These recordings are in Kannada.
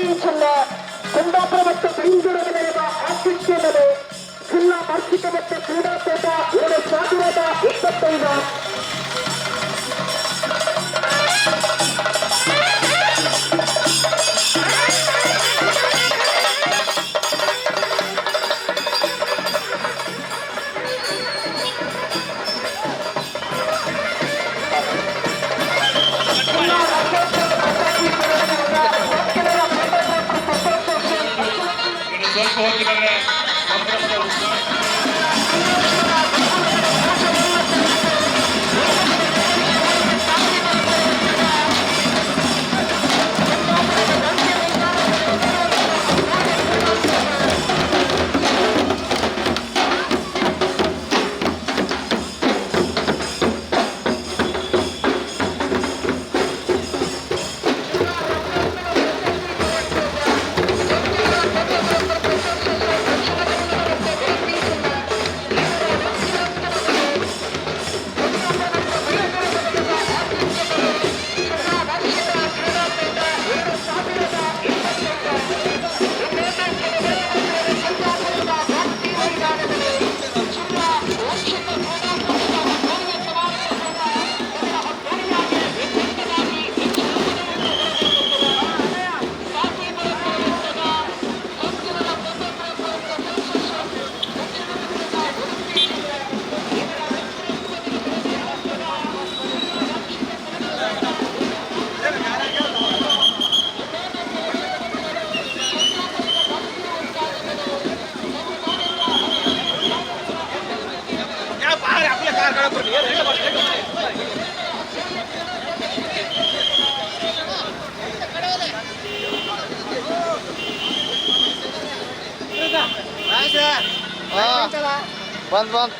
ಜಿಲ್ಲೆ ಕುಂದಾಪುರ ಮತ್ತು ಬೆಂಗಳೂರು ನಡೆಯುವ ಆತಿಥ್ಯದಲ್ಲಿ ಜಿಲ್ಲಾ ವಾರ್ಷಿಕ ಮತ್ತು ಕ್ರೀಡಾಕೂಟ ಎರಡು ಸಾವಿರದ ಇಪ್ಪತ್ತೈದು ಬಂದ್ ಬಂದ್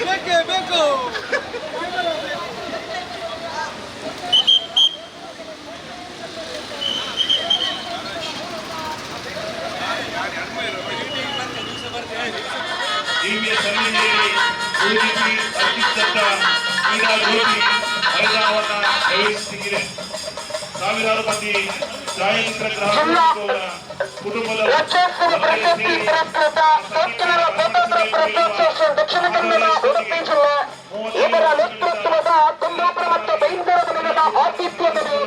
ಬೇಕೇ ಬೇಕು ದಿವ್ಯ ಸನ್ನಿಧಿಯಲ್ಲಿ ಪೂಜಿಸಿ ಅತ್ಯುತ್ತಮ ಕ್ರೀಡಾ ಜ್ಯೋತಿ ಮೈದಾನವನ್ನ ಪ್ರವೇಶಿಸಿದೆ ಸಾವಿರಾರು ಮಂದಿ ಛಾಯಾಚಿತ್ರ ಗ್ರಾಹಕರು ಕುಟುಂಬದ ರಾಜ್ಯೋತ್ಸವ ಪ್ರಶಸ್ತಿ ಪುರಸ್ಕೃತ ಕೋಟ್ಕನ್ನಡ ಫೋಟೋಗ್ರಾಫರ್ ಅಸೋಸಿಯೇಷನ್ ದಕ್ಷಿಣ ಕನ್ನಡ ಉಡುಪಿ ಜಿಲ್ಲೆ. ಇದರ ನೇತೃತ್ವದ ಕುಂದಾಪುರ ಮತ್ತು ಬೆಂಗಳೂರು ಮನದ ಆತಿಥ್ಯದಲ್ಲಿ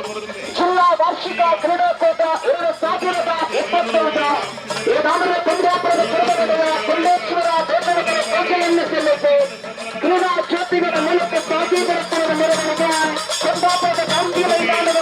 ಜಿಲ್ಲಾ ವಾರ್ಷಿಕ ಕ್ರೀಡಾಕೂಟ ಎರಡು ಸಾವಿರದ ಇಪ್ಪತ್ತೈದು. ಈಗಾಗಲೇ ಕುಂದಾಪುರದ ಕ್ರೀಡೆಗಳ ಕುಂಡೇಶ್ವರ ದೇವರುಗಳ ಪೂಜೆಯನ್ನು ಸಲ್ಲಿಸಿ ಕ್ರೀಡಾ ಜ್ಯೋತಿಗಳ ಮೂಲಕ ಸಾಗಿ ಬರುತ್ತಿರುವ ಮೆರವಣಿಗೆ ಕುಂದಾಪುರದ ಗಾಂಧಿ ಮೈದಾನದ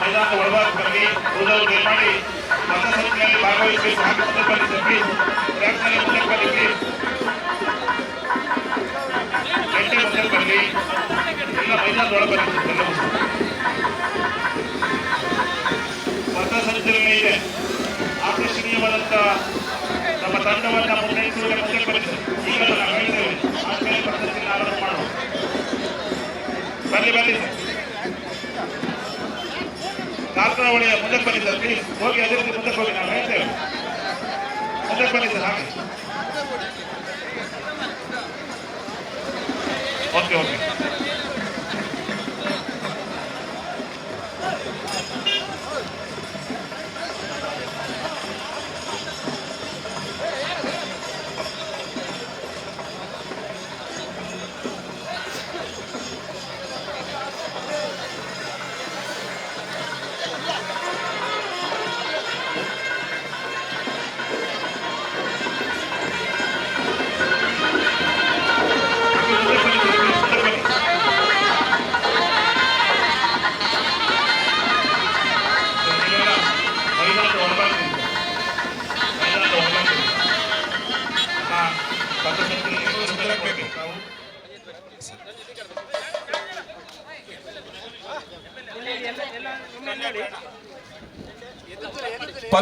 ಮೈದಾನದ ಒಳಭಾಗದಲ್ಲಿ ಬರಲಿ ಉಳಿದವರು ದಯಮಾಡಿ ಪಥಸಂಚಲನೆಯಲ್ಲಿ ಭಾಗವಹಿಸಬೇಕು ಹಾಗೂ ಸಂದರ್ಭದಲ್ಲಿ ಪ್ಲೀಸ್ ಚೆಂಡೆ ಮುಂದೆ ಬರಲಿ ಎಲ್ಲ ಮೈದಾನದ ಒಳಭಾಗದಲ್ಲಿ ಮತಸಂಚಲನೆ ಇದೆ. ಆಕರ್ಷಣೀಯವಾದಂಥ ನಮ್ಮ ತಂಡವನ್ನು ಮುನ್ನಡೆಸುವ ಸಂದರ್ಭದಲ್ಲಿ ಈಗಲೂ ನಾವು ಹೇಳಿದ್ದೇವೆ ಬರಲಿ ಪಥಸಂಚಲನೆ ಆರಂಭ ಮಾಡುವ ಬನ್ನಿ ಬನ್ನಿ. ಒಳೆಯ ಒಳ್ಳೆಯ ಮುಂದಕ್ಕೆ ಬನ್ನಿ ಸರ್ ಪ್ಲೀಸ್ ಹೋಗಿ ಅದೇ ರೀತಿ ಮುಂದಕ್ಕೆ ಹೋಗಿ ನಾವು ಹೇಳ್ತೇವೆ ಮುಂದಕ್ಕೆ ಬನ್ನಿ ಸರ್ ಹಾಗೆ. Okay okay.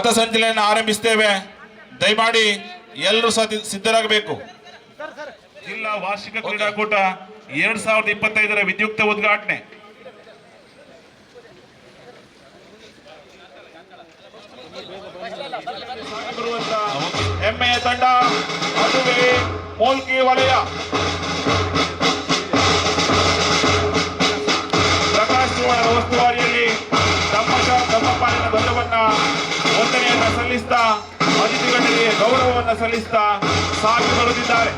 ಪಥಸಂಚಲನ ಆರಂಭಿಸ್ತೇವೆ. ದಯಮಾಡಿ ಎಲ್ಲರೂ ಸಹ ಸಿದ್ಧರಾಗಬೇಕು. ಜಿಲ್ಲಾ ವಾರ್ಷಿಕ ಕ್ರೀಡಾಕೂಟ ಎರಡ್ ಸಾವಿರದ ಇಪ್ಪತ್ತೈದರ ವಿದ್ಯುಕ್ತ ಉದ್ಘಾಟನೆ. ಎಂಎ ಹೆಮ್ಮೆಯ ತಂಡ ಅದುವೇ ಮೂಲ್ಕಿ ವಲಯ. ಗೌರವವನ್ನು ಸಲ್ಲಿಸ್ತಾ ಸಾಗಿ ಬರುತ್ತಿದ್ದಾರೆ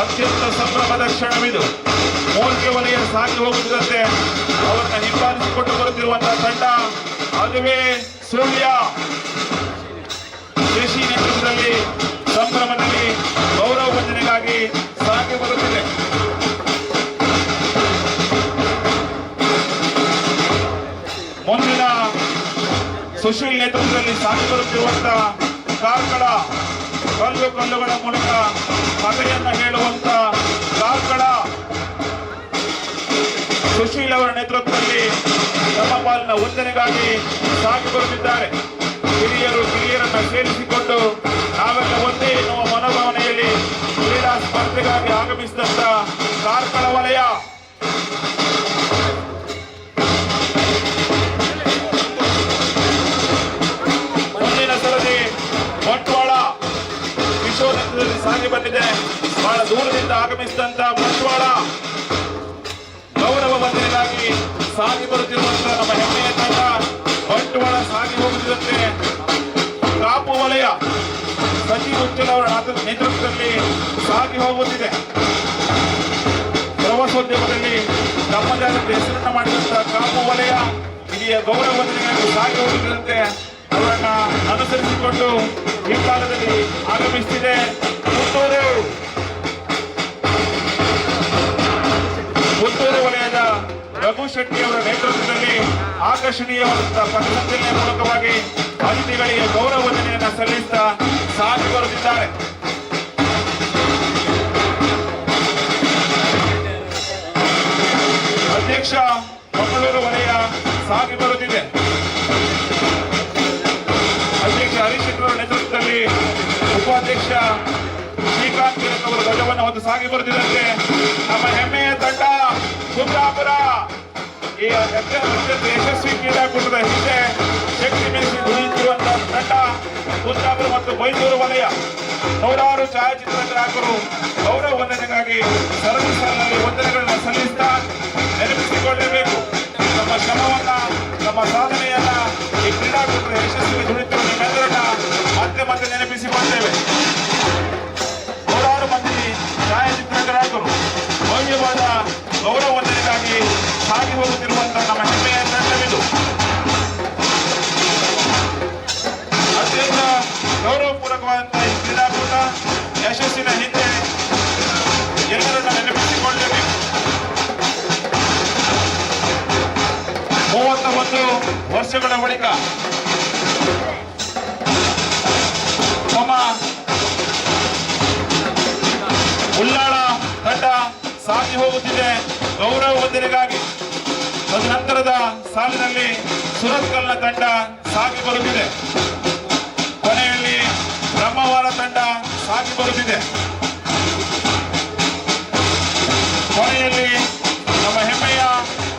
ಅತ್ಯಂತ ಸಂಭ್ರಮದ ಕ್ಷಣವಿದು. ಮೂಲ್ಕೆ ವಲಯ ಸಾಗಿ ಹೋಗುತ್ತಿದ್ದಂತೆ ಅವರನ್ನು ಹಿಂಬಾಲಿಸಿಕೊಂಡು ಬರುತ್ತಿರುವಂತಹ ತಂಡ ಅದುವೇ ಸೂರ್ಯ ಶಶಿ ನೇತೃತ್ವದಲ್ಲಿ ಸಂಭ್ರಮದಲ್ಲಿ ಗೌರವ ವಂದನೆಗಾಗಿ ಸಾಗಿ ಬರುತ್ತಿದೆ. ಮುಂದಿನ ಸುಶೀಲ್ ನೇತೃತ್ವದಲ್ಲಿ ಸಾಗಿ ಬರುತ್ತಿರುವಂತಹ ಕಾರ್ಕಳ ಕಲ್ಲು ಕಲ್ಲುಗಳ ಮೂಲಕ ಕಥೆಯನ್ನು ಹೇಳುವಂತ ಕಾರ್ಕಳ ಸುಶೀಲ್ ಅವರ ನೇತೃತ್ವದಲ್ಲಿ ನಮ್ಮ ಪಾಲಿನ ವಂದನೆಗಾಗಿ ಸಾಗಿ ಬರುತ್ತಿದ್ದಾರೆ. ಹಿರಿಯರು ಕಿರಿಯರನ್ನ ಸೇರಿಸಿಕೊಂಡು ನಾವೆಲ್ಲ ಒಂದೇ ಎನ್ನುವ ಮನೋಭಾವನೆಯಲ್ಲಿ ಕ್ರೀಡಾ ಸ್ಪರ್ಧೆಗಾಗಿ ಆಗಮಿಸಿದಂತ ಕಾರ್ಕಳ ವಲಯ. ಸಾಗಿ ಬಂದಿದೆ. ಬಹಳ ದೂರದಿಂದ ಆಗಮಿಸಿದಂತ ಬಂಟ್ವಾಳ ಗೌರವ ಮಂತ್ರಿಗಾಗಿ ಸಾಗಿ ಬರುತ್ತಿರುವಂತಹ ನಮ್ಮ ಹೆಮ್ಮೆಯ ತಂಡ ಬಂಟ್ವಾಳ ಸಾಗಿ ಹೋಗುತ್ತಿದ್ದಂತೆ ಕಾಪು ವಲಯ ಸಚಿವ ಅವರ ನೇತೃ- ನೇತೃತ್ವದಲ್ಲಿ ಸಾಗಿ ಹೋಗುತ್ತಿದೆ. ಪ್ರವಾಸೋದ್ಯಮದಲ್ಲಿ ತಮ್ಮದೇ ಆದ ಹೆಸರನ್ನ ಮಾಡಿದಂತಹ ಕಾಪು ವಲಯ ಹಿರಿಯ ಗೌರವ ವಂದನೆಗಾಗಿ ಸಾಗಿ ಹೋಗುತ್ತಿದ್ದಂತೆ ಅವರನ್ನ ಅನುಸರಿಸಿಕೊಂಡು ಕಾಲದಲ್ಲಿ ಆಗಮಿಸುತ್ತಿದೆ ಶೆಟ್ಟಿ ಅವರ ನೇತೃತ್ವದಲ್ಲಿ ಆಕರ್ಷಣೀಯವಾದಂತಹ ಪಥಸಂಚಲನೆಯ ಮೂಲಕವಾಗಿ ಅತಿಥಿಗಳಿಗೆ ಗೌರವ ವಂದನೆಯನ್ನು ಸಲ್ಲಿಸುತ್ತಾ ಸಾಗಿ ಬರುತ್ತಿದ್ದಾರೆ ಅಧ್ಯಕ್ಷ ಮಂಗಳೂರು ವಲಯ ಸಾಗಿ ಬರುತ್ತಿದೆ ಅಧ್ಯಕ್ಷ ಹರೀಶ್ ಅವರ ನೇತೃತ್ವದಲ್ಲಿ ಉಪಾಧ್ಯಕ್ಷ ಶ್ರೀಕಾಂತ್ ಕಿರಣ್ ಅವರ ಧ್ವಜವನ್ನು ಹೊತ್ತು ಸಾಗಿ ಬರುತ್ತಿದ್ದಂತೆ ನಮ್ಮ ಹೆಮ್ಮೆಯ ತಂಡ ಕುಂದಾಪುರ. ಈ ಅತ್ಯಂತ ಯಶಸ್ವಿ ಕ್ರೀಡಾಕೂಟದ ಹಿಂದೆ ಶಕ್ತಿ ಮೆರೆಸಿ ದುಡಿಯುತ್ತಿರುವಂತಹ ತಂಡ ಕುಂದಾಪುರ ಮತ್ತು ಬೈಂದೂರು ವಲಯ. ನೂರಾರು ಛಾಯಾಚಿತ್ರ ಗ್ರಾಹಕರು ಗೌರವ ವಂದನೆಗಾಗಿ ಸರಣಿ ಸಾಲಿನಲ್ಲಿ ವಂದನೆಗಳನ್ನು ಸಲ್ಲಿಸ್ತಾ ನೆನಪಿಸಿಕೊಳ್ಳಬೇಕು. ನಮ್ಮ ಶ್ರಮವನ್ನ, ನಮ್ಮ ಸಾಧನೆಯನ್ನ ಈ ಕ್ರೀಡಾಕೂಟದ ಯಶಸ್ವಿಗೆ ದುಡಿಯುತ್ತಿರುವ ನಿಮ್ಮೆಲ್ಲರನ್ನ ಮತ್ತೆ ಮತ್ತೆ ನೆನಪಿಸಿಕೊಳ್ತೇವೆ ಆಗಿರುವಂಥ ಈ ಯಶಸ್ಸಿನ ಹಿಂದೆ ಎಲ್ಲರನ್ನು ನೆನಪಿಸಿಕೊಳ್ಳಬೇಕು ಮೂವತ್ತ ಒಂದು ವರ್ಷಗಳ ಬಳಿಕ ನಮ್ಮ ಉಳ್ಳಾಳ ತಂಡ ಸಾಗಿ ಹೋಗುತ್ತಿದೆ. ಗೌರವ ಒಂದರಿಗಾಗಿ ತದನಂತರದ ಸಾಲಿನಲ್ಲಿ ಸುರತ್ಕಲ್ನ ತಂಡ ಸಾಗಿ ಬರುತ್ತಿದೆ. ಸಾಗಿ ಬರುತ್ತಿದೆ. ಕೊನೆಯಲ್ಲಿ ನಮ್ಮ ಹೆಮ್ಮೆಯ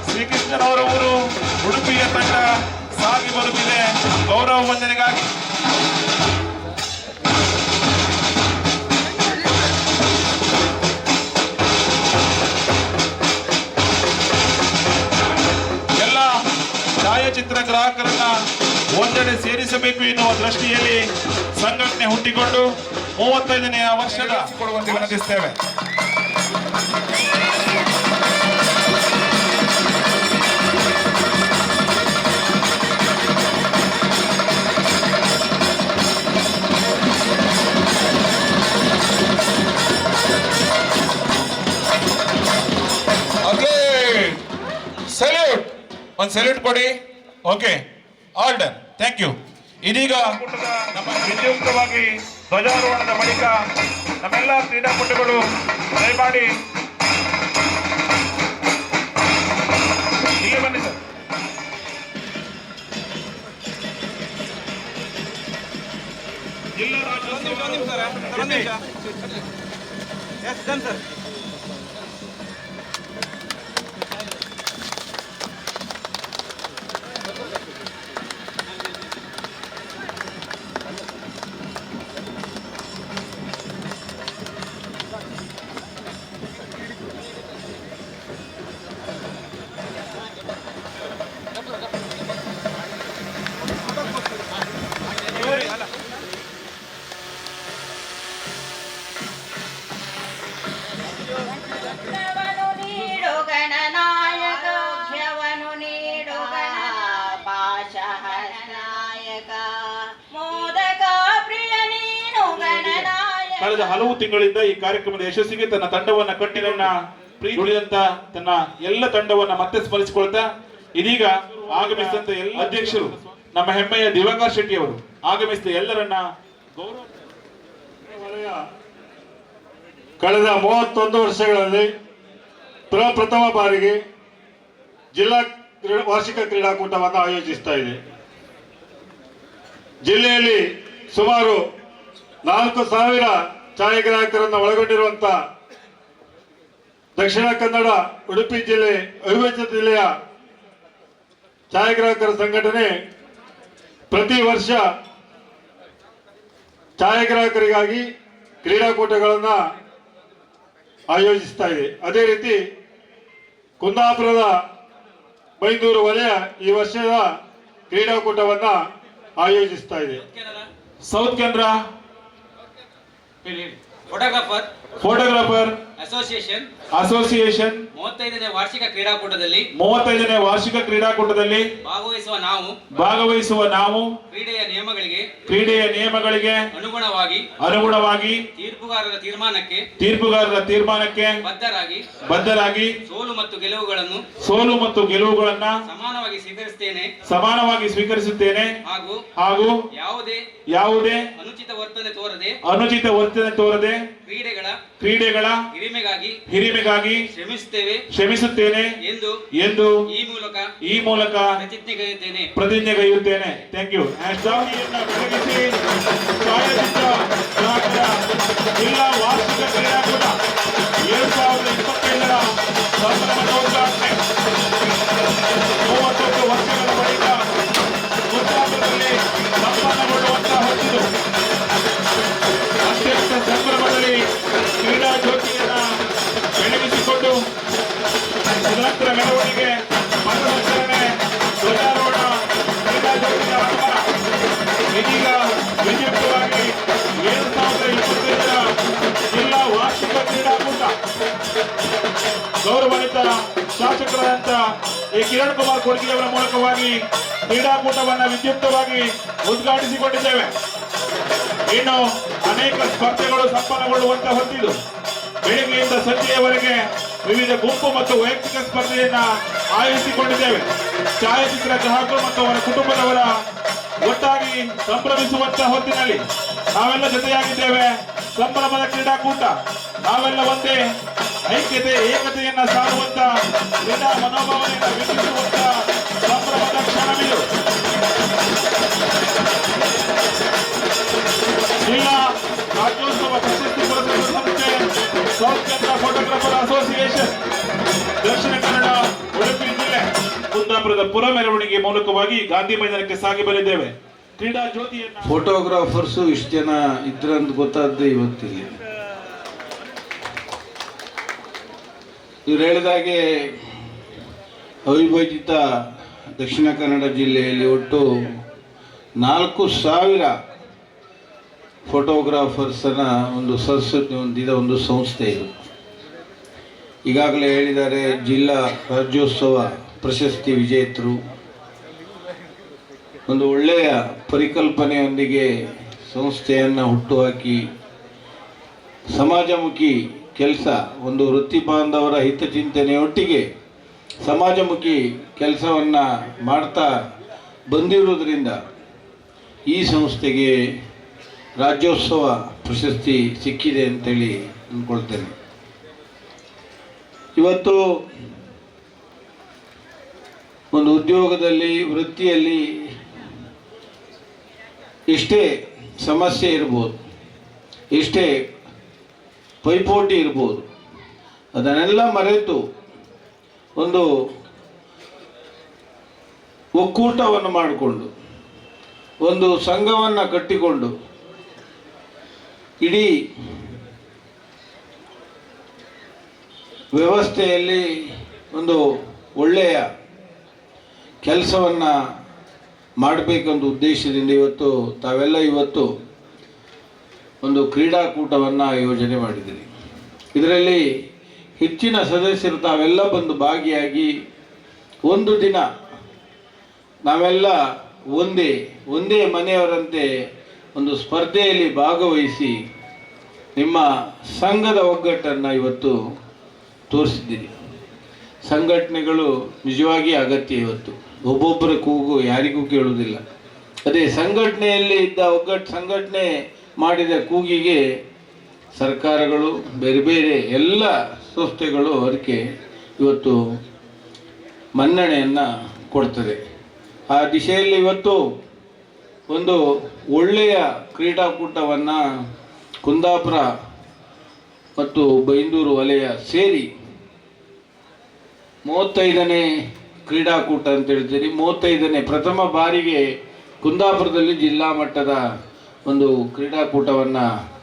ಶ್ರೀಕೃಷ್ಣನವರ ಊರು ಉಡುಪಿಯ ತಂಡ ಸಾಗಿ ಬರುತ್ತಿದೆ. ಗೌರವ ವಂದನೆಗಾಗಿ. ಎಲ್ಲ ಛಾಯಾಚಿತ್ರ ಗ್ರಾಹಕರನ್ನ ಒಂದೆಡೆ ಸೇರಿಸಬೇಕು ಎನ್ನುವ ದೃಷ್ಟಿಯಲ್ಲಿ ಸಂಘಟನೆ ಹುಟ್ಟಿಕೊಂಡು ಮೂವತ್ತೈದನೆಯ ವರ್ಷದ ಕೊಡುವಂತೆ ವಿನಂತಿಸ್ತೇವೆ. ಓಕೆ. ಸಲ್ಯೂಟ್ ಒಂದು ಸೆಲ್ಯೂಟ್ ಕೊಡಿ. Okay all done thank you ಇದೀಗ ನಮ್ಮ ವಿದ್ಯುಕ್ತವಾಗಿ ಧ್ವಜಾರೋಹಣದ ಬಳಿಕ ನಮ್ಮೆಲ್ಲ ಕ್ರೀಡಾಪಟುಗಳು ದಯಮಾಡಿ ಇಲ್ಲಿ ಬನ್ನಿ ಸರ್. ಜಿಲ್ಲಾ ರಾಜ್ಯೋತ್ಸವ ಎಸ್ ಡನ್ ಸರ್ ತಿಂಗಳಿಂದ ಈ ಕಾರ್ಯಕ್ರಮದ ಯಶಸ್ಸಿಗೆ ತನ್ನ ತಂಡವನ್ನ ಕಟ್ಟಿದನ್ನ ಪ್ರೀತಿಯಂತ ತನ್ನ ಎಲ್ಲ ತಂಡವನ್ನ ಮತ್ತೆ ಸ್ಮರಿಸಿಕೊಳ್ತಾ, ಇದೀಗ ಆಗಮಿಸಿದಂತ ಎಲ್ಲ ಅಧ್ಯಕ್ಷರು, ನಮ್ಮ ಹೆಮ್ಮೆಯ ದಿವಾಕರ್ ಶೆಟ್ಟಿ ಅವರು, ಆಗಮಿಸಿದ ಎಲ್ಲರನ್ನ ಗೌರವ ಕಳೆದ ಮೂವತ್ತೊಂದು ವರ್ಷಗಳಲ್ಲಿ ಪ್ರಪ್ರಥಮ ಬಾರಿಗೆ ಜಿಲ್ಲಾ ವಾರ್ಷಿಕ ಕ್ರೀಡಾಕೂಟವನ್ನು ಆಯೋಜಿಸ್ತಾ ಇದೆ. ಜಿಲ್ಲೆಯಲ್ಲಿ ಸುಮಾರು ನಾಲ್ಕು ಸಾವಿರ ಛಾಯಾಗ್ರಾಹಕರನ್ನು ಒಳಗೊಂಡಿರುವಂತ ದಕ್ಷಿಣ ಕನ್ನಡ, ಉಡುಪಿ ಜಿಲ್ಲೆ ಅವಿಭಜಿತ ಜಿಲ್ಲೆಯ ಛಾಯಾಗ್ರಾಹಕರ ಸಂಘಟನೆ ಪ್ರತಿ ವರ್ಷ ಛಾಯಾಗ್ರಾಹಕರಿಗಾಗಿ ಕ್ರೀಡಾಕೂಟಗಳನ್ನು ಆಯೋಜಿಸ್ತಾ ಇದೆ. ಅದೇ ರೀತಿ ಕುಂದಾಪುರದ ಬೈಂದೂರು ವಲಯ ಈ ವರ್ಷದ ಕ್ರೀಡಾಕೂಟವನ್ನು ಆಯೋಜಿಸ್ತಾ ಇದೆ. South Canara photographer photographer association association ಮೂವತ್ತೈದನೇ ವಾರ್ಷಿಕ ಕ್ರೀಡಾಕೂಟದಲ್ಲಿ ಮೂವತ್ತೈದನೇ ವಾರ್ಷಿಕ ಕ್ರೀಡಾಕೂಟದಲ್ಲಿ ಭಾಗವಹಿಸುವ ನಾವು ಭಾಗವಹಿಸುವ ನಾವು ಕ್ರೀಡೆಯ ನಿಯಮಗಳಿಗೆ ಕ್ರೀಡೆಯ ನಿಯಮಗಳಿಗೆ ಅನುಗುಣವಾಗಿ ಅನುಗುಣವಾಗಿ ತೀರ್ಪುಗಾರರ ತೀರ್ಮಾನಕ್ಕೆ ತೀರ್ಪುಗಾರರ ತೀರ್ಮಾನಕ್ಕೆ ಬದ್ಧರಾಗಿ ಬದ್ಧರಾಗಿ ಸೋಲು ಮತ್ತು ಗೆಲುವುಗಳನ್ನು ಸೋಲು ಮತ್ತು ಗೆಲುವುಗಳನ್ನ ಸಮಾನವಾಗಿ ಸ್ವೀಕರಿಸುತ್ತೇನೆ ಸಮಾನವಾಗಿ ಸ್ವೀಕರಿಸುತ್ತೇನೆ ಹಾಗೂ ಹಾಗೂ ಯಾವುದೇ ಯಾವುದೇ ಅನುಚಿತ ವರ್ತನೆ ತೋರದೆ ಅನುಚಿತ ವರ್ತನೆ ತೋರದೆ ಕ್ರೀಡೆಗಳ ಕ್ರೀಡೆಗಳ ಹಿರಿಮೆಗಾಗಿ ಹಿರಿಮೆಗಾಗಿ ಶ್ರಮಿಸುತ್ತೇವೆ ಶ್ರಮಿಸುತ್ತೇನೆ ಎಂದು ಎಂದು ಈ ಮೂಲಕ ಈ ಮೂಲಕ ಪ್ರತಿಜ್ಞೆಗೈಯುತ್ತೇನೆ ಪ್ರತಿಜ್ಞೆಗೈಯುತ್ತೇನೆ ಥ್ಯಾಂಕ್ ಯು ಬೆಳಗಿಸಿ ಛಾಯಾಚಿತ್ರ ಗ್ರಾಹಕರ ಜಿಲ್ಲಾ ವಾರ್ಷಿಕ ಕ್ರೀಡಾಕೂಟ. ಎರಡು ಸಾವಿರದ ಇಪ್ಪತ್ತೈದರ ಸಂಭ್ರಮೋದ್ಘಾಟನೆ ಮೂವತ್ತೊಂದು ವರ್ಷಗಳ ಬಳಿಕ ಕಿರಣ್ ಕುಮಾರ್ ಕೊಡ್ಗಿ ಅವರ ಮೂಲಕವಾಗಿ ಕ್ರೀಡಾಕೂಟವನ್ನು ವಿದ್ಯುಕ್ತವಾಗಿ ಉದ್ಘಾಟಿಸಿಕೊಂಡಿದ್ದೇವೆ. ಇನ್ನು ಅನೇಕ ಸ್ಪರ್ಧೆಗಳು ಸಂಪನ್ನಗೊಳ್ಳುವಂತ ಹೊತ್ತಿದ್ದು ಬೆಳಿಗ್ಗೆಯಿಂದ ಸಂಜೆಯವರೆಗೆ ವಿವಿಧ ಗುಂಪು ಮತ್ತು ವೈಯಕ್ತಿಕ ಸ್ಪರ್ಧೆಯನ್ನ ಆಯೋಜಿಸಿಕೊಂಡಿದ್ದೇವೆ. ಛಾಯಾಚಿತ್ರ ಗ್ರಾಹಕರು ಮತ್ತು ಅವರ ಕುಟುಂಬದವರ ಒಟ್ಟಾಗಿ ಸಂಭ್ರಮಿಸುವಂತ ಹೊತ್ತಿನಲ್ಲಿ ನಾವೆಲ್ಲ ಜೊತೆಯಾಗಿದ್ದೇವೆ. ಸಂಭ್ರಮದ ಕ್ರೀಡಾಕೂಟ. ನಾವೆಲ್ಲ ಒಂದೇ ಐಕ್ಯತೆ ಏಕತೆಯನ್ನ ಸಾರುವಂತ ಕ್ರೀಡಾ ಮನೋಭಾವನೆಯನ್ನು ವೀಕ್ಷಿಸುವಂತ ಸಂಭ್ರಮದ ಕ್ಷಣವಿದು. ಜಿಲ್ಲಾ ರಾಜ್ಯೋತ್ಸವ ಪ್ರಶಸ್ತಿ ಪುರಸ್ಕೃತ ಸಂಸ್ಥೆ south photographer association, Dakshina Kannada Udupi ಜಿಲ್ಲೆ, ಕುಂದಾಪುರದ ಪುರ ಮೆರವಣಿಗೆ ಮೂಲಕವಾಗಿ ಗಾಂಧಿ ಮೈದಾನಕ್ಕೆ ಸಾಗಿ ಬಂದಿದ್ದೇವೆ ಕ್ರೀಡಾ ಜ್ಯೋತಿಯನ್ನು ಫೋಟೋಗ್ರಾಫರ್ಸು ಇಷ್ಟು ಜನ ಇದ್ರಂತ ಗೊತ್ತಾದ್ದು ಇವತ್ತಿಲ್ಲಿ. ಇವ್ರು ಹೇಳಿದಾಗೆ ಅವಿಭಜಿತ ದಕ್ಷಿಣ ಕನ್ನಡ ಜಿಲ್ಲೆಯಲ್ಲಿ ಒಟ್ಟು ನಾಲ್ಕು ಸಾವಿರ ಫೋಟೋಗ್ರಾಫರ್ಸನ್ನು ಒಂದು ಸರಸ್ವತಿ ಹೊಂದಿದ ಒಂದು ಸಂಸ್ಥೆ ಇದು. ಈಗಾಗಲೇ ಹೇಳಿದ್ದಾರೆ ಜಿಲ್ಲಾ ರಾಜ್ಯೋತ್ಸವ ಪ್ರಶಸ್ತಿ ವಿಜೇತರು ಒಂದು ಒಳ್ಳೆಯ ಪರಿಕಲ್ಪನೆಯೊಂದಿಗೆ ಸಂಸ್ಥೆಯನ್ನು ಹುಟ್ಟುಹಾಕಿ ಸಮಾಜಮುಖಿ ಕೆಲಸ, ಒಂದು ವೃತ್ತಿ ಬಾಂಧವರ ಹಿತಚಿಂತನೆಯೊಟ್ಟಿಗೆ ಸಮಾಜಮುಖಿ ಕೆಲಸವನ್ನು ಮಾಡ್ತಾ ಬಂದಿರುವುದರಿಂದ ಈ ಸಂಸ್ಥೆಗೆ ರಾಜ್ಯೋತ್ಸವ ಪ್ರಶಸ್ತಿ ಸಿಕ್ಕಿದೆ ಅಂತೇಳಿ ಅಂದ್ಕೊಳ್ತೇನೆ. ಇವತ್ತು ಒಂದು ಉದ್ಯೋಗದಲ್ಲಿ, ವೃತ್ತಿಯಲ್ಲಿ ಎಷ್ಟೇ ಸಮಸ್ಯೆ ಇರ್ಬೋದು, ಎಷ್ಟೇ ಪೈಪೋಟಿ ಇರ್ಬೋದು. ಅದನ್ನೆಲ್ಲ ಮರೆತು ಒಂದು ಒಕ್ಕೂಟವನ್ನು ಮಾಡಿಕೊಂಡು, ಒಂದು ಸಂಘವನ್ನು ಕಟ್ಟಿಕೊಂಡು, ಇಡೀ ವ್ಯವಸ್ಥೆಯಲ್ಲಿ ಒಂದು ಒಳ್ಳೆಯ ಕೆಲಸವನ್ನು ಮಾಡಬೇಕೆಂದು ಉದ್ದೇಶದಿಂದ ಇವತ್ತು ತಾವೆಲ್ಲ ಇವತ್ತು ಒಂದು ಕ್ರೀಡಾಕೂಟವನ್ನು ಯೋಜನೆ ಮಾಡಿದ್ದೀರಿ. ಇದರಲ್ಲಿ ಹೆಚ್ಚಿನ ಸದಸ್ಯರು ತಾವೆಲ್ಲ ಬಂದು ಭಾಗಿಯಾಗಿ ಒಂದು ದಿನ ನಾವೆಲ್ಲ ಒಂದೇ ಒಂದೇ ಮನೆಯವರಂತೆ ಒಂದು ಸ್ಪರ್ಧೆಯಲ್ಲಿ ಭಾಗವಹಿಸಿ ನಿಮ್ಮ ಸಂಘದ ಒಗ್ಗಟ್ಟನ್ನು ಇವತ್ತು ತೋರಿಸಿದ್ದೀರಿ. ಸಂಘಟನೆಗಳು ನಿಜವಾಗಿ ಅಗತ್ಯ ಇವತ್ತು. ಒಬ್ಬೊಬ್ಬರ ಕೂಗು ಯಾರಿಗೂ ಕೇಳುವುದಿಲ್ಲ. ಅದೇ ಸಂಘಟನೆಯಲ್ಲಿ ಇದ್ದ ಒಗ್ಗಟ್ಟು ಸಂಘಟನೆ ಮಾಡಿದ ಕೂಗಿಗೆ ಸರ್ಕಾರಗಳು, ಬೇರೆ ಬೇರೆ ಎಲ್ಲ ಸಂಸ್ಥೆಗಳು ಅದಕ್ಕೆ ಇವತ್ತು ಮನ್ನಣೆಯನ್ನು ಕೊಡ್ತದೆ. ಆ ದಿಶೆಯಲ್ಲಿ ಇವತ್ತು ಒಂದು ಒಳ್ಳೆಯ ಕ್ರೀಡಾಕೂಟವನ್ನು ಕುಂದಾಪುರ ಮತ್ತು ಬೈಂದೂರು ವಲಯ ಸೇರಿ ಮೂವತ್ತೈದನೇ ಕ್ರೀಡಾಕೂಟ ಅಂತ ಹೇಳ್ತೀರಿ. ಮೂವತ್ತೈದನೇ ಪ್ರಥಮ ಬಾರಿಗೆ ಕುಂದಾಪುರದಲ್ಲಿ ಜಿಲ್ಲಾ ಮಟ್ಟದ ಒಂದು ಕ್ರೀಡಾಕೂಟವನ್ನು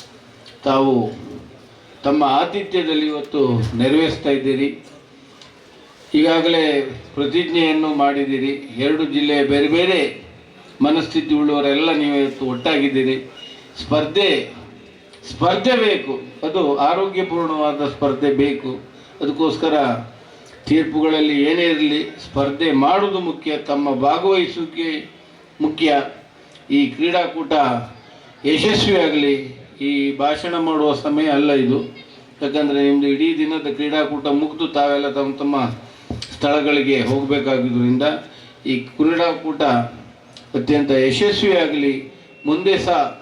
ತಾವು ತಮ್ಮ ಆತಿಥ್ಯದಲ್ಲಿ ಇವತ್ತು ನೆರವೇರಿಸ್ತಾ ಇದ್ದೀರಿ. ಈಗಾಗಲೇ ಪ್ರತಿಜ್ಞೆಯನ್ನು ಮಾಡಿದ್ದೀರಿ. ಎರಡು ಜಿಲ್ಲೆಯ ಬೇರೆ ಬೇರೆ ಮನಸ್ಥಿತಿ ಉಳ್ಳವರೆಲ್ಲ ನೀವು ಇವತ್ತು ಒಟ್ಟಾಗಿದ್ದೀರಿ. ಸ್ಪರ್ಧೆ ಸ್ಪರ್ಧೆ ಬೇಕು. ಅದು ಆರೋಗ್ಯಪೂರ್ಣವಾದ ಸ್ಪರ್ಧೆ ಬೇಕು. ಅದಕ್ಕೋಸ್ಕರ ತೀರ್ಪುಗಳಲ್ಲಿ ಏನೇ ಇರಲಿ ಸ್ಪರ್ಧೆ ಮಾಡುವುದು ಮುಖ್ಯ, ತಮ್ಮ ಭಾಗವಹಿಸುವಿಕೆ ಮುಖ್ಯ. ಈ ಕ್ರೀಡಾಕೂಟ ಯಶಸ್ವಿಯಾಗಲಿ. ಈ ಭಾಷಣ ಮಾಡುವ ಸಮಯ ಅಲ್ಲ ಇದು. ಯಾಕಂದರೆ ನಿಮ್ಮದು ಇಡೀ ದಿನದ ಕ್ರೀಡಾಕೂಟ ಮುಗಿದು ತಾವೆಲ್ಲ ತಮ್ಮ ತಮ್ಮ ಸ್ಥಳಗಳಿಗೆ ಹೋಗಬೇಕಾಗಿದ್ದರಿಂದ ಈ ಕ್ರೀಡಾಕೂಟ ಅತ್ಯಂತ ಯಶಸ್ವಿಯಾಗಲಿ. ಮುಂದೆ ಸಹ,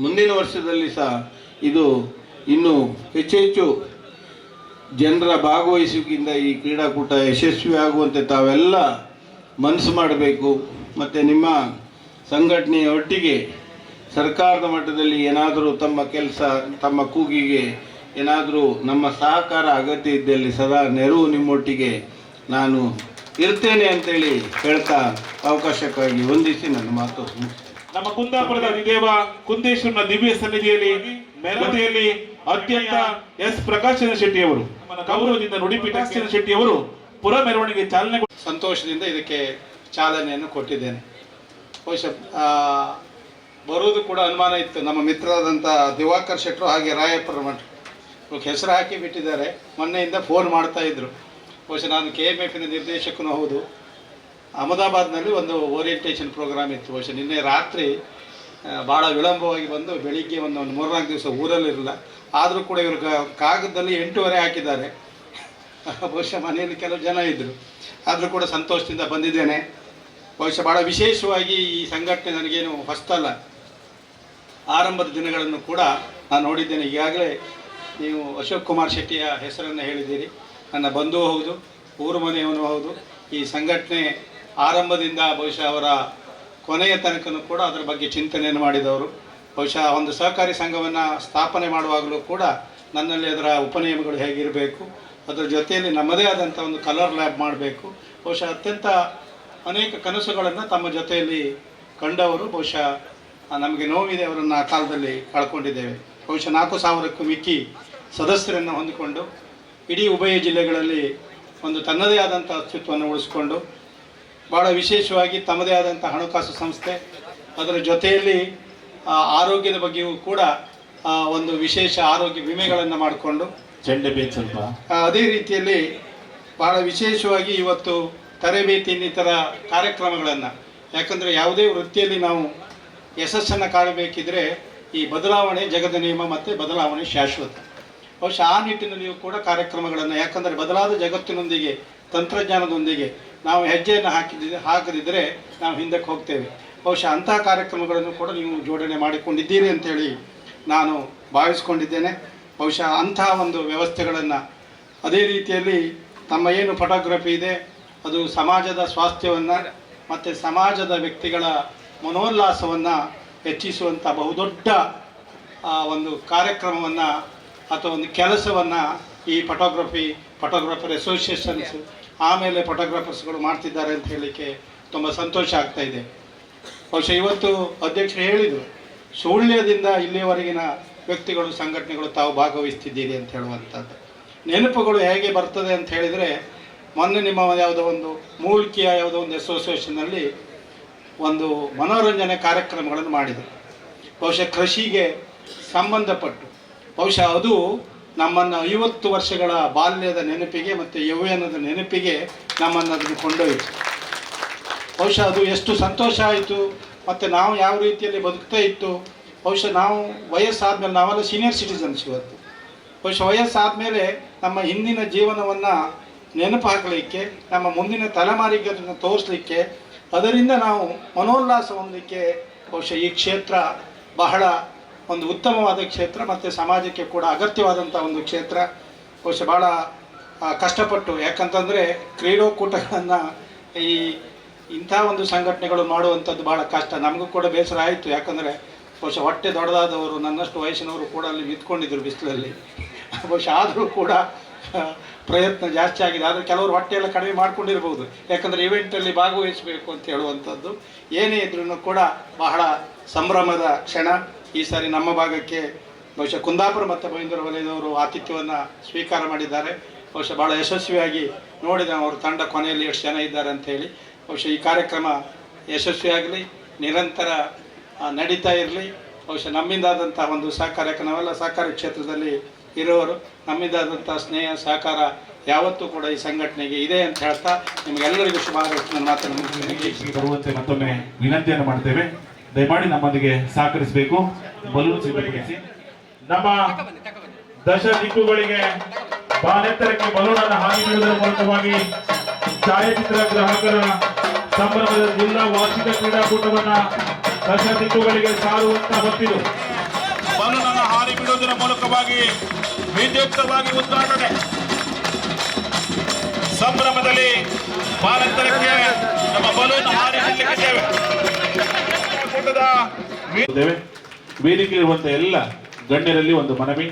ಮುಂದಿನ ವರ್ಷದಲ್ಲಿ ಸಹ ಇದು ಇನ್ನೂ ಹೆಚ್ಚು ಹೆಚ್ಚು ಜನರ ಭಾಗವಹಿಸುವಿಕೆಯಿಂದ ಈ ಕ್ರೀಡಾಕೂಟ ಯಶಸ್ವಿ ಆಗುವಂತೆ ತಾವೆಲ್ಲ ಮನಸ್ಸು ಮಾಡಬೇಕು. ಮತ್ತು ನಿಮ್ಮ ಸಂಘಟನೆಯ ಒಟ್ಟಿಗೆ ಸರ್ಕಾರದ ಮಟ್ಟದಲ್ಲಿ ಏನಾದರೂ ತಮ್ಮ ಕೆಲಸ ತಮ್ಮ ಕೂಗಿಗೆ ಏನಾದರೂ ನಮ್ಮ ಸಹಕಾರ ಅಗತ್ಯ ಇದ್ದಲ್ಲಿ ಸದಾ ನೆರವು ನಿಮ್ಮೊಟ್ಟಿಗೆ ನಾನು ಇರ್ತೇನೆ ಅಂತೇಳಿ ಹೇಳ್ತಾ ಅವಕಾಶಕ್ಕಾಗಿ ಹೊಂದಿಸಿ ನನ್ನ ಮಾತು. ನಮ್ಮ ಕುಂದಾಪುರದ ವಿದೇವ ಕುಂದೇಶ್ವರನ ದಿವ್ಯ ಸನ್ನಿಧಿಯಲ್ಲಿ ಮೆರವಣಿಗೆಯಲ್ಲಿ ಅತ್ಯಂತ ಎಸ್ ಪ್ರಕಾಶನ ಶೆಟ್ಟಿ ಅವರು ಗೌರವದಿಂದ ನುಡಿ ಚಂದ್ರ ಶೆಟ್ಟಿ ಅವರು ಪುರ ಮೆರವಣಿಗೆ ಚಾಲನೆ ಸಂತೋಷದಿಂದ ಇದಕ್ಕೆ ಚಾಲನೆಯನ್ನು ಕೊಟ್ಟಿದ್ದೇನೆ ಬಹುಶಃ ಬರುವುದು ಕೂಡ ಅನುಮಾನ ಇತ್ತು. ನಮ್ಮ ಮಿತ್ರರಾದಂಥ ದಿವಾಕರ್ ಶೆಟ್ಟರು ಹಾಗೆ ರಾಯಪ್ಪರ ಮಠ ಇವಾಗ ಹೆಸರು ಹಾಕಿ ಬಿಟ್ಟಿದ್ದಾರೆ. ಮೊನ್ನೆಯಿಂದ ಫೋನ್ ಮಾಡ್ತಾ ಇದ್ರು. ಬಹುಶಃ ನಾನು ಕೆ ಎಂ ಎಫಿನ ನಿರ್ದೇಶಕನೂ ಹೌದು. ಅಹಮದಾಬಾದ್ನಲ್ಲಿ ಒಂದು ಓರಿಯಂಟೇಷನ್ ಪ್ರೋಗ್ರಾಮ್ ಇತ್ತು. ಬಹುಶಃ ನಿನ್ನೆ ರಾತ್ರಿ ಭಾಳ ವಿಳಂಬವಾಗಿ ಬಂದು ಬೆಳಿಗ್ಗೆ ಒಂದು ಒಂದು ಮೂರ್ನಾಲ್ಕು ದಿವಸ ಊರಲ್ಲಿರಲಿಲ್ಲ ಆದರೂ ಕೂಡ ಇವರು ಕಾಗದದಲ್ಲಿ ಎಂಟೂವರೆ ಹಾಕಿದ್ದಾರೆ. ಬಹುಶಃ ಮನೆಯಲ್ಲಿ ಕೆಲವು ಜನ ಇದ್ದರು ಆದರೂ ಕೂಡ ಸಂತೋಷದಿಂದ ಬಂದಿದ್ದೇನೆ. ಬಹುಶಃ ಭಾಳ ವಿಶೇಷವಾಗಿ ಈ ಸಂಘಟನೆ ನನಗೇನು ಹೊಸ್ತಲ್ಲ. ಆರಂಭದ ದಿನಗಳನ್ನು ಕೂಡ ನಾನು ನೋಡಿದ್ದೇನೆ. ಈಗಾಗಲೇ ನೀವು ಅಶೋಕ್ ಕುಮಾರ್ ಶೆಟ್ಟಿಯ ಹೆಸರನ್ನು ಹೇಳಿದ್ದೀರಿ. ನನ್ನ ಬಂಧು ಹೌದು, ಊರು ಮನೆಯವನು ಹೌದು. ಈ ಸಂಘಟನೆ ಆರಂಭದಿಂದ ಬಹುಶಃ ಅವರ ಕೊನೆಯ ತನಕನೂ ಕೂಡ ಅದರ ಬಗ್ಗೆ ಚಿಂತನೆಯನ್ನು ಮಾಡಿದವರು. ಬಹುಶಃ ಒಂದು ಸಹಕಾರಿ ಸಂಘವನ್ನು ಸ್ಥಾಪನೆ ಮಾಡುವಾಗಲೂ ಕೂಡ ನನ್ನಲ್ಲಿ ಅದರ ಉಪನಿಯಮಗಳು ಹೇಗಿರಬೇಕು, ಅದರ ಜೊತೆಯಲ್ಲಿ ನಮ್ಮದೇ ಆದಂಥ ಒಂದು ಕಲರ್ ಲ್ಯಾಬ್ ಮಾಡಬೇಕು. ಬಹುಶಃ ಅತ್ಯಂತ ಅನೇಕ ಕನಸುಗಳನ್ನು ತಮ್ಮ ಜೊತೆಯಲ್ಲಿ ಕಂಡವರು. ಬಹುಶಃ ನಮಗೆ ನೋವಿದೆ ಅವರನ್ನು ಆ ಕಾಲದಲ್ಲಿ ಕಳ್ಕೊಂಡಿದ್ದೇವೆ. ಬಹುಶಃ ನಾಲ್ಕು ಸಾವಿರಕ್ಕೂ ಮಿಕ್ಕಿ ಸದಸ್ಯರನ್ನು ಹೊಂದಿಕೊಂಡು ಇಡೀ ಉಭಯ ಜಿಲ್ಲೆಗಳಲ್ಲಿ ಒಂದು ತನ್ನದೇ ಆದಂಥ ಅಸ್ತಿತ್ವವನ್ನು ಉಳಿಸಿಕೊಂಡು ಭಾಳ ವಿಶೇಷವಾಗಿ ತಮ್ಮದೇ ಆದಂಥ ಹಣಕಾಸು ಸಂಸ್ಥೆ ಅದರ ಜೊತೆಯಲ್ಲಿ ಆರೋಗ್ಯದ ಬಗ್ಗೆಯೂ ಕೂಡ ಒಂದು ವಿಶೇಷ ಆರೋಗ್ಯ ವಿಮೆಗಳನ್ನು ಮಾಡಿಕೊಂಡು ಚೆಂಡೆ ಬೀಚ್ ಸ್ವಲ್ಪ. ಅದೇ ರೀತಿಯಲ್ಲಿ ಬಹಳ ವಿಶೇಷವಾಗಿ ಇವತ್ತು ತರಬೇತಿ ಇನ್ನಿತರ ಕಾರ್ಯಕ್ರಮಗಳನ್ನು ಯಾಕಂದರೆ ಯಾವುದೇ ವೃತ್ತಿಯಲ್ಲಿ ನಾವು ಯಶಸ್ಸನ್ನು ಕಾಣಬೇಕಿದ್ರೆ ಈ ಬದಲಾವಣೆ ಜಗದ ನಿಯಮ ಮತ್ತು ಬದಲಾವಣೆ ಶಾಶ್ವತ. ಬಹುಶಃ ಆ ನಿಟ್ಟಿನಲ್ಲಿಯೂ ಕೂಡ ಕಾರ್ಯಕ್ರಮಗಳನ್ನು, ಯಾಕಂದರೆ ಬದಲಾದ ಜಗತ್ತಿನೊಂದಿಗೆ, ತಂತ್ರಜ್ಞಾನದೊಂದಿಗೆ ನಾವು ಹೆಜ್ಜೆಯನ್ನು ಹಾಕಿದ ಹಾಕದಿದ್ದರೆ ನಾವು ಹಿಂದಕ್ಕೆ ಹೋಗ್ತೇವೆ. ಬಹುಶಃ ಅಂತಹ ಕಾರ್ಯಕ್ರಮಗಳನ್ನು ಕೂಡ ನೀವು ಜೋಡಣೆ ಮಾಡಿಕೊಂಡಿದ್ದೀರಿ ಅಂತೇಳಿ ನಾನು ಭಾವಿಸ್ಕೊಂಡಿದ್ದೇನೆ. ಬಹುಶಃ ಅಂತಹ ಒಂದು ವ್ಯವಸ್ಥೆಗಳನ್ನು ಅದೇ ರೀತಿಯಲ್ಲಿ ತಮ್ಮ ಏನು ಫೋಟೋಗ್ರಫಿ ಇದೆ, ಅದು ಸಮಾಜದ ಸ್ವಾಸ್ಥ್ಯವನ್ನು ಮತ್ತು ಸಮಾಜದ ವ್ಯಕ್ತಿಗಳ ಮನೋಲ್ಲಾಸವನ್ನು ಹೆಚ್ಚಿಸುವಂಥ ಬಹುದೊಡ್ಡ ಒಂದು ಕಾರ್ಯಕ್ರಮವನ್ನು ಅಥವಾ ಒಂದು ಕೆಲಸವನ್ನು ಈ ಫೋಟೋಗ್ರಫಿ ಫೋಟೋಗ್ರಾಫರ್ ಅಸೋಸಿಯೇಷನ್ಸ್ ಆಮೇಲೆ ಫೋಟೋಗ್ರಾಫರ್ಸ್ಗಳು ಮಾಡ್ತಿದ್ದಾರೆ ಅಂತ ಹೇಳಲಿಕ್ಕೆ ತುಂಬ ಸಂತೋಷ ಆಗ್ತಾ ಇದೆ. ಬಹುಶಃ ಇವತ್ತು ಅಧ್ಯಕ್ಷರು ಹೇಳಿದರು, ಸುಳ್ಯದಿಂದ ಇಲ್ಲಿಯವರೆಗಿನ ವ್ಯಕ್ತಿಗಳು, ಸಂಘಟನೆಗಳು ತಾವು ಭಾಗವಹಿಸ್ತಿದ್ದೀರಿ ಅಂತ ಹೇಳುವಂಥದ್ದು. ನೆನಪುಗಳು ಹೇಗೆ ಬರ್ತದೆ ಅಂತ ಹೇಳಿದರೆ, ಮೊನ್ನೆ ನಿಮ್ಮ ಯಾವುದೋ ಒಂದು, ಮೂಲಿಕೆಯ ಯಾವುದೋ ಒಂದು ಅಸೋಸಿಯೇಷನ್ನಲ್ಲಿ ಒಂದು ಮನೋರಂಜನೆ ಕಾರ್ಯಕ್ರಮಗಳನ್ನು ಮಾಡಿದರು ಬಹುಶಃ ಕೃಷಿಗೆ ಸಂಬಂಧಪಟ್ಟು. ಬಹುಶಃ ಅದು ನಮ್ಮನ್ನು ಐವತ್ತು ವರ್ಷಗಳ ಬಾಲ್ಯದ ನೆನಪಿಗೆ ಮತ್ತು ಯೌವನದ ನೆನಪಿಗೆ ನಮ್ಮನ್ನು ಅದನ್ನು ಕೊಂಡೊಯ್ತು ಬಹುಶಃ ಅದು ಎಷ್ಟು ಸಂತೋಷ ಆಯಿತು, ಮತ್ತು ನಾವು ಯಾವ ರೀತಿಯಲ್ಲಿ ಬದುಕ್ತಾ ಇತ್ತು. ಬಹುಶಃ ನಾವು ವಯಸ್ಸಾದಮೇಲೆ, ನಾವೆಲ್ಲ ಸೀನಿಯರ್ ಸಿಟಿಸನ್ಸ್ ಇವತ್ತು. ಬಹುಶಃ ವಯಸ್ಸಾದಮೇಲೆ ನಮ್ಮ ಹಿಂದಿನ ಜೀವನವನ್ನು ನೆನಪು ಹಾಕಲಿಕ್ಕೆ ನಮ್ಮ ಮುಂದಿನ ತಲೆಮಾರಿಗೆ ಅದನ್ನು ತೋರಿಸ್ಲಿಕ್ಕೆ ಅದರಿಂದ ನಾವು ಮನೋಲ್ಲಾಸ ಹೊಂದಲಿಕ್ಕೆ ಬಹುಶಃ ಈ ಕ್ಷೇತ್ರ ಬಹಳ ಒಂದು ಉತ್ತಮವಾದ ಕ್ಷೇತ್ರ ಮತ್ತು ಸಮಾಜಕ್ಕೆ ಕೂಡ ಅಗತ್ಯವಾದಂಥ ಒಂದು ಕ್ಷೇತ್ರ. ಬಹುಶಃ ಭಾಳ ಕಷ್ಟಪಟ್ಟು ಯಾಕಂತಂದರೆ ಕ್ರೀಡೋಕೂಟಗಳನ್ನು ಈ ಇಂಥ ಒಂದು ಸಂಘಟನೆಗಳು ಮಾಡುವಂಥದ್ದು ಭಾಳ ಕಷ್ಟ. ನಮಗೂ ಕೂಡ ಬೇಸರ ಆಯಿತು. ಯಾಕಂದರೆ ಬಹುಶಃ ಹೊಟ್ಟೆ ದೊಡ್ಡದಾದವರು ನನ್ನಷ್ಟು ವಯಸ್ಸಿನವರು ಕೂಡ ಅಲ್ಲಿ ನಿಂತ್ಕೊಂಡಿದ್ರು ಬಿಸಿಲಲ್ಲಿ. ಬಹುಶಃ ಆದರೂ ಕೂಡ ಪ್ರಯತ್ನ ಜಾಸ್ತಿ ಆಗಿದೆ. ಆದರೆ ಕೆಲವರು ಹೊಟ್ಟೆ ಎಲ್ಲ ಕಡಿಮೆ ಮಾಡ್ಕೊಂಡಿರ್ಬೋದು. ಯಾಕಂದರೆ ಇವೆಂಟಲ್ಲಿ ಭಾಗವಹಿಸಬೇಕು ಅಂತ ಹೇಳುವಂಥದ್ದು ಏನೇ ಇದ್ರೂ ಕೂಡ ಬಹಳ ಸಂಭ್ರಮದ ಕ್ಷಣ. ಈ ಸಾರಿ ನಮ್ಮ ಭಾಗಕ್ಕೆ ಬಹುಶಃ ಕುಂದಾಪುರ ಮತ್ತು ಬೈಂದೂರು ವಲಯದವರು ಆತಿಥ್ಯವನ್ನು ಸ್ವೀಕಾರ ಮಾಡಿದ್ದಾರೆ. ಬಹುಶಃ ಭಾಳ ಯಶಸ್ವಿಯಾಗಿ ನೋಡಿದ ಅವ್ರ ತಂಡ ಕೊನೆಯಲ್ಲಿ ಎಷ್ಟು ಜನ ಇದ್ದಾರೆ ಅಂತ ಹೇಳಿ. ಬಹುಶಃ ಈ ಕಾರ್ಯಕ್ರಮ ಯಶಸ್ವಿಯಾಗಲಿ ನಿರಂತರ ನಡೀತಾ ಇರಲಿ. ಬಹುಶಃ ನಮ್ಮಿಂದಾದಂಥ ಒಂದು ಸಹಕಾರ ಯಾಕೆ ನಾವೆಲ್ಲ ಸಹಕಾರಿ ಕ್ಷೇತ್ರದಲ್ಲಿ ಇರೋರು ನಮ್ಮಿಂದಾದಂಥ ಸ್ನೇಹ, ಸಹಕಾರ ಯಾವತ್ತೂ ಕೂಡ ಈ ಸಂಘಟನೆಗೆ ಇದೆ ಅಂತ ಹೇಳ್ತಾ ನಿಮಗೆಲ್ಲರಿಗೂ ಶುಭ ಬರುವಂತೆ ಮತ್ತೊಮ್ಮೆ ವಿನಂತಿಯನ್ನು ಮಾಡ್ತೇವೆ. ದಯಮಾಡಿ ನಮ್ಮೊಂದಿಗೆ ಸಹಕರಿಸಬೇಕು. ಬಲೂನ್ ಸಿದ್ಧಪಡಿಸಿ ನಮ್ಮ ದಶ ದಿಕ್ಕುಗಳಿಗೆ ಬಾನೆತ್ತರಕ್ಕೆ ಬಲೂನ್ ಅನ್ನು ಹಾಕಿ ಮೂಲಕವಾಗಿ ಛಾಯಾಚಿತ್ರ ಗ್ರಾಹಕರ ಸಂಭ್ರಮದ ಜಿಲ್ಲಾ ವಾರ್ಷಿಕ ಕ್ರೀಡಾಕೂಟವನ್ನ ದಶ ದಿಕ್ಕುಗಳಿಗೆ ಸಾರುವಂತ ಹೊತ್ತಿರು. ಬಲೂನ್ ಅನ್ನು ಹಾರಿ ಬಿಡುವುದರ ಮೂಲಕವಾಗಿ ವಿದ್ಯುಕ್ತವಾಗಿ ಉದ್ಘಾಟನೆ ಸಂಭ್ರಮದಲ್ಲಿ ಭಾರತಕ್ಕೆ ನಮ್ಮ ಬಲೂನ್ ಹಾರಿಸಲಿಕ್ಕೆ ಬಿಡಲಿಕ್ಕಿದ್ದೇವೆ ಕೂಟದ ವೇದಿಕೆ ಇರುವಂತ ಎಲ್ಲ ಗಣ್ಯರಲ್ಲಿ ಒಂದು ಮನವಿ.